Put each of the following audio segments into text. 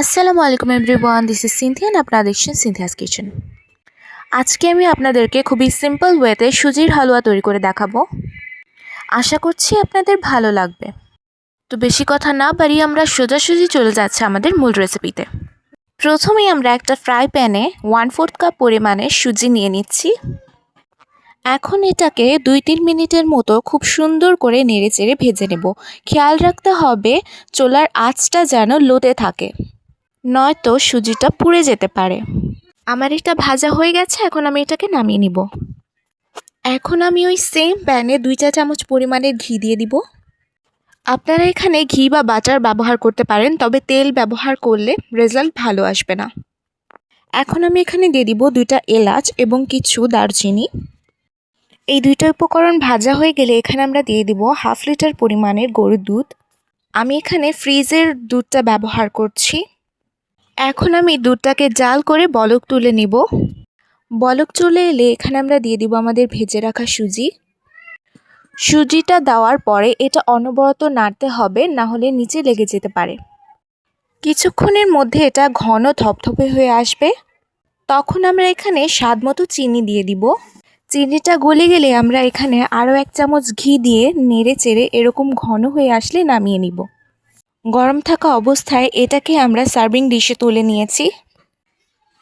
আসসালামু আলাইকুম everyone this is Cynthia and আপনারা দেখছেন সিনথিয়াস কিচেন আজকে আমি আপনাদেরকে খুবই সিম্পল ওয়েতে সুজির হালুয়া তৈরি করে দেখাবো। আশা করছি আপনাদের ভালো লাগবে। তো বেশি কথা না বাড়িয়ে আমরা সোজাসুজি চলে যাচ্ছে আমাদের মূল রেসিপিতে প্রথমেই আমরা একটা ফ্রাই প্যানে ওয়ান ফোর্থ কাপ পরিমাণে সুজি নিয়ে নিচ্ছি। এখন এটাকে দুই তিন মিনিটের মতো খুব সুন্দর করে নেড়ে চেড়ে ভেজে নেব। খেয়াল রাখতে হবে, চোলার আঁচটা যেন লোতে থাকে। নয়তো সুজিটা পুড়ে যেতে পারে। আমার এটা ভাজা হয়ে গেছে, এখন আমি এটাকে নামিয়ে নিব। এখন আমি ওই সেম প্যানে দুই চা চামচ পরিমাণের ঘি দিয়ে দিব। আপনারা এখানে ঘি বা বাটার ব্যবহার করতে পারেন, তবে তেল ব্যবহার করলে রেজাল্ট ভালো আসবে না। এখন আমি এখানে দিয়ে দিব দুইটা এলাচ এবং কিছু দারচিনি। এই দুইটা উপকরণ ভাজা হয়ে গেলে এখানে আমরা দিয়ে দিব হাফ লিটার পরিমাণের গরুর দুধ। আমি এখানে ফ্রিজের দুধটা ব্যবহার করছি। এখন আমি দুধটাকে জাল করে বলক তুলে নিব। বলক চলে এলে এখানে আমরা দিয়ে দিব আমাদের ভেজে রাখা সুজি। সুজিটা দেওয়ার পরে এটা অনবরত নাড়তে হবে, না হলে নিচে লেগে যেতে পারে। কিছুক্ষণের মধ্যে এটা ঘন থপথপে হয়ে আসবে। তখন আমরা এখানে স্বাদ মতো চিনি দিয়ে দিব। চিনিটা গলে গেলে আমরা এখানে আরও এক চামচ ঘি দিয়ে নেড়ে চেড়ে এরকম ঘন হয়ে আসলে নামিয়ে নিব। গরম থাকা অবস্থায় এটাকে আমরা সার্ভিং ডিশে তুলে নিয়েছি।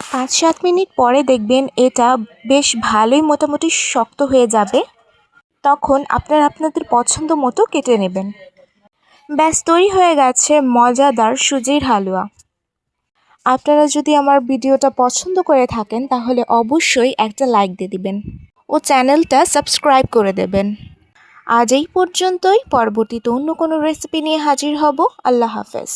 পাঁচ সাত মিনিট পরে দেখবেন এটা বেশ ভালোই মোটামুটি শক্ত হয়ে যাবে। তখন আপনারা আপনাদের পছন্দ মতো কেটে নেবেন। ব্যাস, তৈরি হয়ে গেছে মজাদার সুজির হালুয়া। আপনারা যদি আমার ভিডিওটা পছন্দ করে থাকেন, তাহলে অবশ্যই একটা লাইক দিয়ে দিবেন। ও চ্যানেলটা সাবস্ক্রাইব করে দেবেন। আজ এই পর্যন্তই। পরবর্তীতে অন্য কোনো রেসিপি নিয়ে হাজির হব। আল্লাহ হাফেজ।